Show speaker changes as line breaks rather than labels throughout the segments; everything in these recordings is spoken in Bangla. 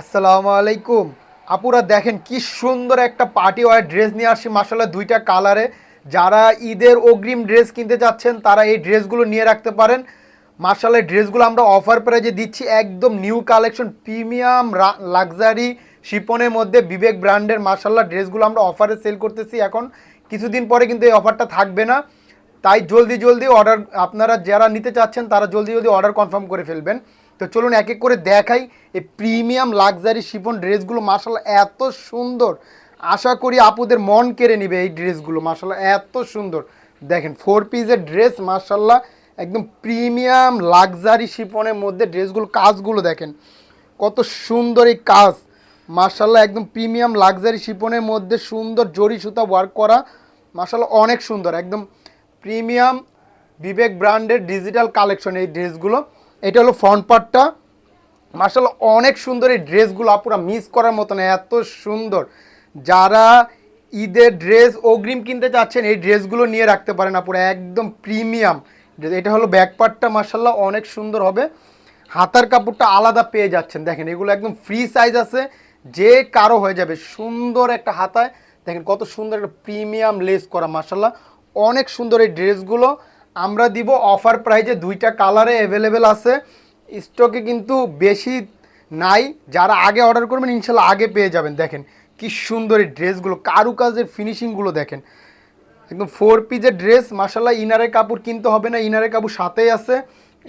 আসসালামু আলাইকুম। আপুরা দেখেন কি সুন্দর একটা পার্টি ওয়ার ড্রেস নিয়ে আসছি মাসাল্লাহ দুইটা কালারে যারা ঈদের অগ্রিম ড্রেস কিনতে চাচ্ছেন, তারা এই ড্রেসগুলো নিয়ে রাখতে পারেন। মাসাল্লাহ ড্রেসগুলো আমরা অফার প্রাইজে দিচ্ছি, একদম নিউ কালেকশন প্রিমিয়াম লাক্সারি শিপনের মধ্যে বিবেক ব্র্যান্ডের মাসাল্লাহ ড্রেসগুলো আমরা অফারে সেল করতেছি। এখন কিছুদিন পরে কিন্তু এই অফারটা থাকবে না। তাই জলদি জলদি অর্ডার আপনারা যারা নিতে চাচ্ছেন, তারা জলদি জলদি অর্ডার কনফার্ম করে ফেলবেন। তো চলুন এক এক করে দেখাই এই প্রিমিয়াম লাক্সারি শিফন ড্রেসগুলো মার্শাল্লাহ এত সুন্দর। আশা করি আপুদের মন কেড়ে নেবে এই ড্রেসগুলো মার্শাল্লাহ এত সুন্দর। দেখেন ফোর পিসের ড্রেস মার্শাল্লাহ একদম প্রিমিয়াম লাক্সারি শিফনের মধ্যে ড্রেসগুলো, কাজগুলো দেখেন, কত সুন্দর এই কাজ। মার্শাল্লাহ একদম প্রিমিয়াম লাক্সারি শিপনের মধ্যে সুন্দর জরি সুতা ওয়ার্ক করা মার্শাল্লাহ অনেক সুন্দর, একদম প্রিমিয়াম বিবেক ব্র্যান্ডের ডিজিটাল কালেকশন এই ড্রেসগুলো এটা হলো ফ্রন্ট পার্টটা মার্শাল্লাহ, অনেক সুন্দর এই ড্রেসগুলো, আপুরা মিস করার মতো না এত সুন্দর। যারা ঈদের ড্রেস অগ্রিম কিনতে চাচ্ছেন, এই ড্রেসগুলো নিয়ে রাখতে পারেন, আপুরা, একদম প্রিমিয়াম এটা হলো ব্যাক পার্টটা মার্শাল্লাহ, অনেক সুন্দর হবে। হাতার কাপড়টা আলাদা পেয়ে যাচ্ছেন। দেখেন, এগুলো একদম ফ্রি সাইজ আছে, যে কারও হয়ে যাবে। সুন্দর একটা হাতায়। দেখেন, কত সুন্দর একটা প্রিমিয়াম লেস করা, মার্শাল্লাহ। অনেক সুন্দর এই ড্রেসগুলো আমরা দিব অফার প্রাইজে দুইটা কালারে অ্যাভেলেবেল আছে। স্টকে কিন্তু বেশি নাই। যারা আগে অর্ডার করবেন, ইনশাল্লাহ আগে পেয়ে যাবেন। দেখেন কি সুন্দর এই ড্রেসগুলো কারুকাজের ফিনিশিংগুলো দেখেন। একদম ফোর পিসের ড্রেস মাসাল্লাহ ইনারের কাপড় কিনতে হবে না ইনারের কাপড় সাথেই আছে।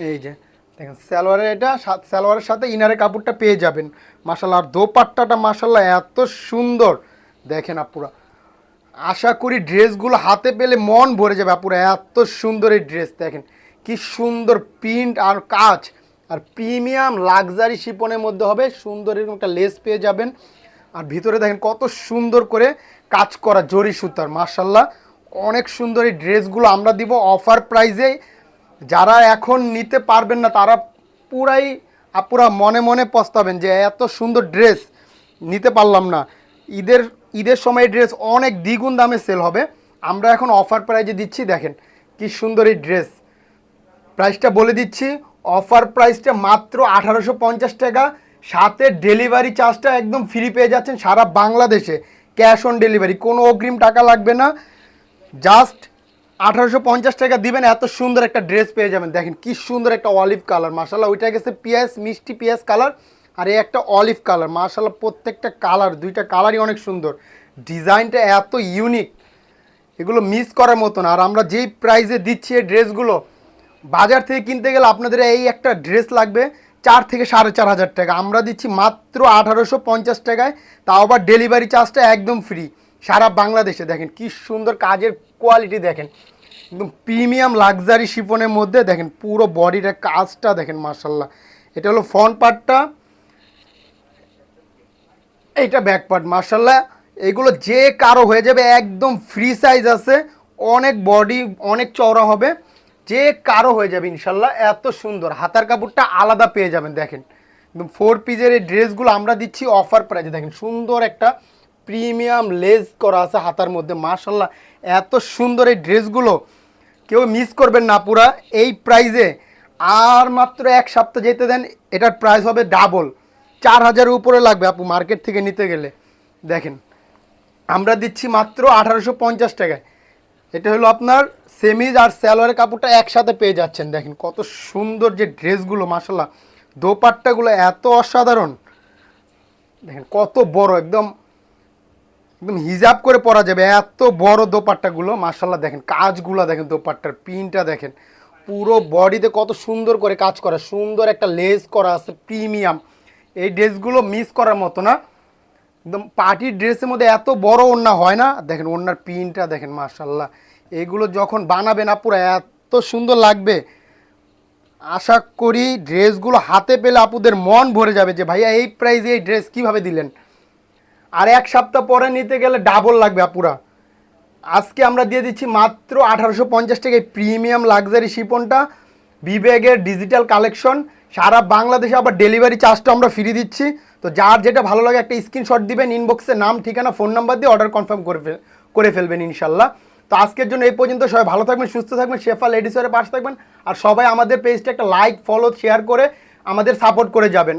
এই যে, দেখেন সালোয়ারের এটা সালোয়ারের সাথে ইনারের কাপড়টা পেয়ে যাবেন। মাসাল্লাহ আর দোপাট্টাটা মাসাল্লাহ এত সুন্দর। দেখেন আপুরা আশা করি ড্রেসগুলো হাতে পেলে মন ভরে যাবে আপুরা। এত সুন্দর এই ড্রেস, দেখেন। কি সুন্দর প্রিন্ট আর কাজ। আর প্রিমিয়াম লাক্সারি শিপনের মধ্যে হবে, সুন্দর এরকম একটা লেস পেয়ে যাবেন। আর ভিতরে দেখেন কত সুন্দর করে কাজ করা জরি সুতার মার্শাল্লাহ অনেক সুন্দর এই ড্রেসগুলো আমরা দিব অফার প্রাইজে যারা এখন নিতে পারবেন না, তারা পুরাই আপুরা মনে মনে পস্তাবেন যে এত সুন্দর ড্রেস, নিতে পারলাম না। ঈদের ঈদের সময় ড্রেস অনেক দ্বিগুণ দামে সেল হবে। আমরা এখন অফার প্রাইজে দিচ্ছি, দেখেন কি সুন্দর এই ড্রেস প্রাইসটা বলে দিচ্ছি অফার প্রাইসটা মাত্র আঠারোশো পঞ্চাশ টাকা। সাথে ডেলিভারি চার্জটা একদম ফ্রি পেয়ে যাচ্ছেন সারা বাংলাদেশে। ক্যাশ অন ডেলিভারি কোনো অগ্রিম টাকা লাগবে না। জাস্ট আঠারোশো পঞ্চাশ টাকা দিবেন, এত সুন্দর একটা ড্রেস পেয়ে যাবেন। দেখেন কি সুন্দর একটা অলিভ কালার মার্শাল্লাহ ওইটা গেছে পিঁয়াজ, মিষ্টি পিঁয়াজ কালার আর এই একটা অলিভ কালার মার্শাল্লাহ প্রত্যেকটা কালার দুইটা কালারই অনেক সুন্দর। ডিজাইনটা এত ইউনিক এগুলো মিস করার মতন। আর আমরা যেই প্রাইসে দিচ্ছি এই ড্রেসগুলো বাজার থেকে কিনতে গেলে আপনাদের এই একটা ড্রেস লাগবে চার থেকে সাড়ে চার হাজার টাকা। আমরা দিচ্ছি মাত্র আঠারোশো পঞ্চাশ টাকায়, তাও আবার ডেলিভারি চার্জটা একদম ফ্রি সারা বাংলাদেশে দেখেন, কি সুন্দর কাজের কোয়ালিটি দেখেন। একদম প্রিমিয়াম লাক্সারি শিফনের মধ্যে দেখেন, পুরো বডিটা কাজটা দেখেন মার্শাল্লাহ এটা হলো ফ্রন্ট পার্টটা এইটা ব্যাক পার্ট মার্শাল্লাহ এগুলো যে কারও হয়ে যাবে, একদম ফ্রি সাইজ আছে। অনেক বডি অনেক চওড়া হবে। যে কারও হয়ে যাবে ইনশাল্লাহ এত সুন্দর। হাতার কাপড়টা আলাদা পেয়ে যাবেন, দেখেন। একদম ফোর পিসের এই ড্রেসগুলো আমরা দিচ্ছি অফার প্রাইজে দেখেন, সুন্দর একটা প্রিমিয়াম লেস করা আছে হাতার মধ্যে মার্শাল্লাহ এত সুন্দর এই ড্রেসগুলো কেউ মিস করবেন না পুরা। এই প্রাইজে আর মাত্র এক সপ্তাহ যেতে দেন, এটার প্রাইস হবে ডাবল চার হাজারের উপরে লাগবে আপু মার্কেট থেকে নিতে গেলে। দেখেন, আমরা দিচ্ছি মাত্র আঠারোশো পঞ্চাশ টাকায়। এটা হলো আপনার সেমিজ আর স্যালোয়ারের কাপড়টা একসাথে পেয়ে যাচ্ছেন। দেখেন, কত সুন্দর যে ড্রেসগুলো মাসাল্লাহ দোপাট্টাগুলো এত অসাধারণ। দেখেন, কত বড়, একদম একদম হিজাব করে পরা যাবে এত বড় দোপাট্টাগুলো মার্শাল্লাহ দেখেন, কাজগুলো দেখেন, দোপাট্টার পিনটা দেখেন। পুরো বডিতে কত সুন্দর করে কাজ করা, সুন্দর একটা লেস করা আছে, প্রিমিয়াম। এই ড্রেসগুলো মিস করার মতো না। একদম পার্টির ড্রেসের মধ্যে এত বড় ওড়না হয় না। দেখেন ওড়নার পিনটা দেখেন মার্শাল্লাহ এগুলো যখন বানাবে না, পুরো এত সুন্দর লাগবে। আশা করি ড্রেসগুলো হাতে পেলে আপুদের মন ভরে যাবে যে, ভাইয়া, এই প্রাইজে এই ড্রেস কীভাবে দিলেন? আর এক সপ্তাহ পরে নিতে গেলে ডাবল লাগবে আপুরা। আজকে আমরা দিয়ে দিচ্ছি মাত্র আঠারোশো পঞ্চাশ টাকায় প্রিমিয়াম লাক্সারি শিপনটা বিবেগের ডিজিটাল কালেকশন সারা বাংলাদেশে আবার ডেলিভারি চার্জটা আমরা ফ্রি দিচ্ছি। তো যার যেটা ভালো লাগে একটা স্ক্রিনশট দিবেন ইনবক্সে নাম, ঠিকানা ফোন নাম্বার দিয়ে অর্ডার কনফার্ম করে করে ফেলবেন ইনশাল্লাহ। তো আজকের জন্য এই পর্যন্ত সবাই ভালো থাকবেন, সুস্থ থাকবেন, শেফা লেডিসের পাশে থাকবেন। আর সবাই আমাদের পেজটা একটা লাইক ফলো শেয়ার করে আমাদের সাপোর্ট করে যাবেন।